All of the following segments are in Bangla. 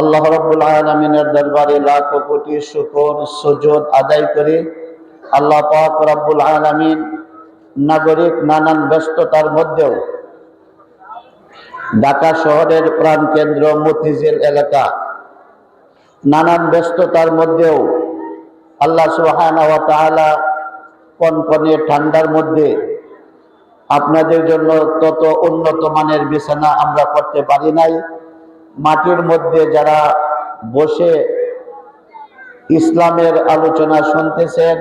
আল্লাহ রব্বুল আলমিনের দরবারে লাখ কোটি শুকর সুযোগ আদায় করে। আল্লাহ পাক রব্বুল আলমিন নাগরিক নানান ব্যস্ততার মধ্যেও ঢাকা শহরের প্রাণকেন্দ্র মতিঝিল এলাকা নানান ব্যস্ততার মধ্যেও আল্লাহ সুহানা তাআলা কনকনে ঠান্ডার মধ্যে আপনাদের জন্য তত উন্নত মানের বিছানা আমরা করতে পারি নাই। মাটির মধ্যে যারা বসে ইসলামের আলোচনা শুনতেছেন,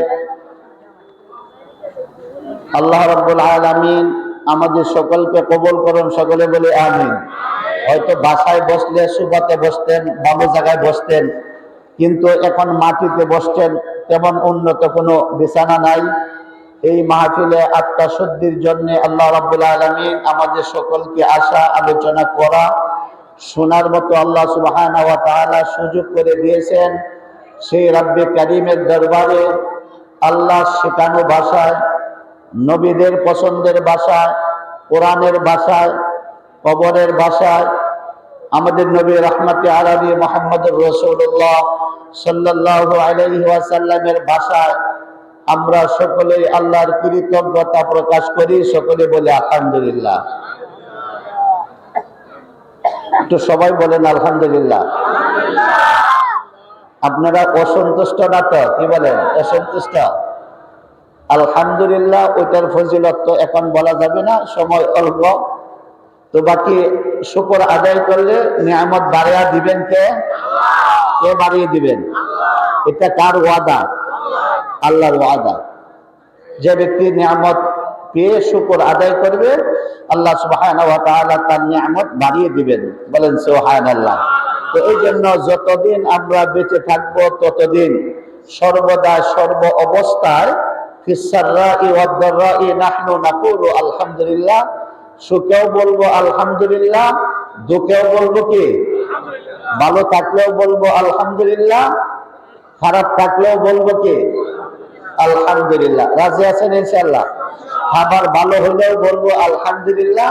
আল্লাহ রব্বুল আলমিন আমাদের সকলকে কবল করুন, সকলে বলে আমিন। হয়তো বাসায় বসলে, সুবাতে বসতেন, ভালো জায়গায় বসতেন, কিন্তু এখন মাটিতে বসছেন, তেমন উন্নত কোনো বিছানা নাই। এই মাহফিলে আত্মা শুদ্ধির জন্য আল্লাহ রাব্বুল আলমিন আমাদের সকলকে আশা, আলোচনা করা শোনার মতো আল্লাহ তাআলা সুযোগ করে দিয়েছেন। সেই রাব্বে কারিমের দরবারে আল্লাহ শেখানো ভাষায়, নবীদের পছন্দের ভাষায়, কোরআনের ভাষায়, কবরের ভাষায়, আমাদের নবী রহমতে আরবি মোহাম্মদ রসুল্লাহ সাল্লাহ আলহি ওয়াসাল্লামের ভাষায় আমরা সকলেই আল্লাহর কৃতজ্ঞতা প্রকাশ করি, সকলে বলে আলহামদুলিল্লাহ। একটু সবাই বলেন আলহামদুলিল্লাহ। আপনারা অসন্তুষ্ট না তো কি বলেন? অসন্তুষ্ট। আলহামদুলিল্লাহ ওইটার ফজিলত তো এখন বলা যাবে না সময় অল্প। তো বাকি শুকর আদায় করলে নিয়ামত বাড়িয়া দিবেন কে? কে বাড়িয়ে দিবেন? এটা কার ওয়াদা? আল্লাহর ওয়াদা। যে ব্যক্তি নিয়ামত পেয়ে শুকর আদায় করবে? আল্লাহ তাআলা তার নিয়ামত বাড়িয়ে দিবেন। বলেন সুবহানাল্লাহ। তো এই জন্য যতদিন আমরা বেঁচে থাকব ততদিন সর্বদা সর্ব অবস্থায় আলহামদুলিল্লাহ। সুখেও বলব আলহামদুলিল্লাহ দুঃখেও বলব কি? ভালো থাকলেও বলব আলহামদুলিল্লাহ খারাপ থাকলেও বলব কি? আলহামদুলিল্লাহ। রাজি আছেন ইনশাল্লাহ খাবার ভালো হলেও বলব আলহামদুলিল্লাহ,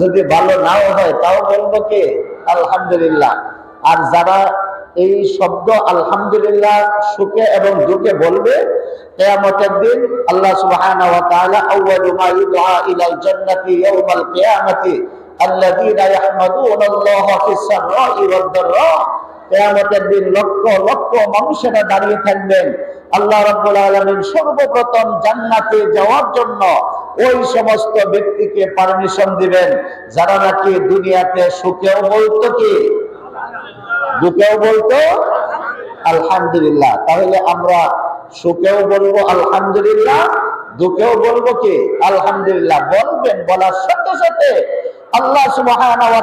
যদি ভালো নাও হয় তাও বলব কে? আলহামদুলিল্লাহ। আর যারা এই শব্দ আলহামদুলিল্লাহ সুখে এবং দুঃখে বলবে, কিয়ামতের দিন আল্লাহ সুবহানাহু দিন দাঁড়িয়ে থাকবেন। আল্লাহ রাব্বুল সর্বপ্রথম জান্নাতে যাওয়ার জন্য ওই সমস্ত ব্যক্তিকে পারমিশন দিবেন, যারা নাকি দুনিয়াতে সুখেও বলতো কি? দুঃখেও বলতো? আলহামদুলিল্লাহ। তাহলে আমরা সুখেও বলব, আলহামদুলিল্লাহ। দুঃখেও বলব কি? আলহামদুলিল্লাহ। বলবেন বলার সাথে সাথে আল্লাহ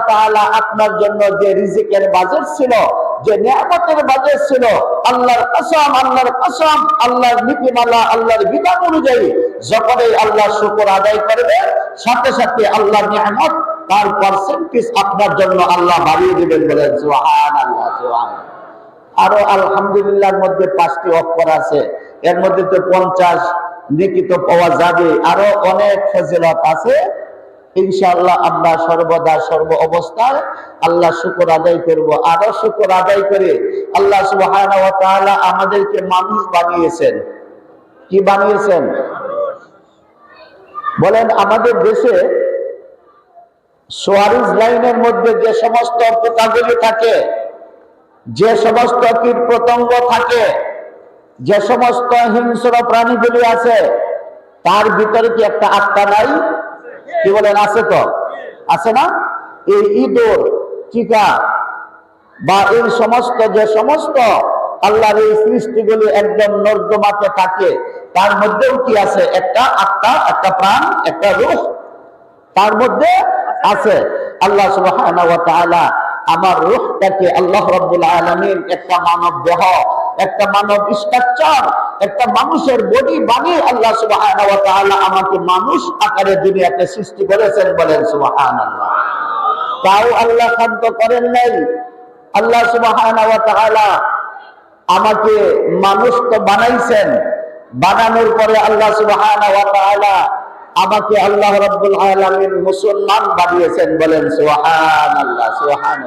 তাআলা আপনার জন্য যে রিজিকের বাজেট ছিল, যে নিয়ামতের বাজেট ছিল, আল্লাহর কসম আল্লাহর কসম, আল্লাহর নীতিমালা, আল্লাহর বিধান অনুযায়ী যখনই আল্লাহ শুকর আদায় করবে, সাথে সাথে আল্লাহ নিয়ামত, তার পার্সেন্টেজ আপনার জন্য আল্লাহ বাড়িয়ে দিবেন বলেন সুবহানাল্লাহ সুবহানাল্লাহ। আরও আলহামদুলিল্লাহর মধ্যে পাঁচটি অক্ষর আছে। এর মধ্যে তো পঞ্চাশ নেকি তো পাওয়া যাবে। আরও অনেক ফজিলত আছে। ইনশাআল্লাহ আমরা সর্বদা সর্ব অবস্থায় আল্লাহ শুকর আদায় করব। আরও শুকর আদায় করে আল্লাহ তাআলা আমাদেরকে মানুষ বানিয়েছেন। কি বানিয়েছেন? বলেন, আমাদের দেশে সোয়ারিজ লাইনের মধ্যে যে সমস্ত পোকাগুলি থাকে, যে সমস্ত কীট পতঙ্গ থাকে, যে সমস্ত হিংস্র প্রাণীগুলি আছে, তার ভিতরে কি একটা আত্মা নাই? কি বলেন, আছে তো? আছে না? এই ইঁদুর, চিকা বা এই সমস্ত, যে সমস্ত আল্লাহর এই সৃষ্টিগুলি একদম নর্দমাতে থাকে। তার মধ্যেও কি আছে? একটা আত্মা, একটা প্রাণ, একটা রূহ। তার মধ্যে আছে আল্লাহ তাআলা আমার রূহটাকে আল্লাহ রাব্বুল আলামিন একটা মানব দেহ, একটা মানব স্ট্রাকচার, একটা মানুষের বডি বানিয়ে আল্লাহ ওয়া আমাকে মানুষ আকারে দুনিয়াতে সৃষ্টি করেছেন বলেন সুবহানাল্লাহ। তাও আল্লাহ শান্ত করেন নাই। আল্লাহ তাআলা আমাকে মানুষ তো বানাইছেন। বানানোর পরে আল্লাহ আমাকে আল্লাহ রাব্বুল মুসলমান বানিয়েছেন বলেন সোহান সুবহান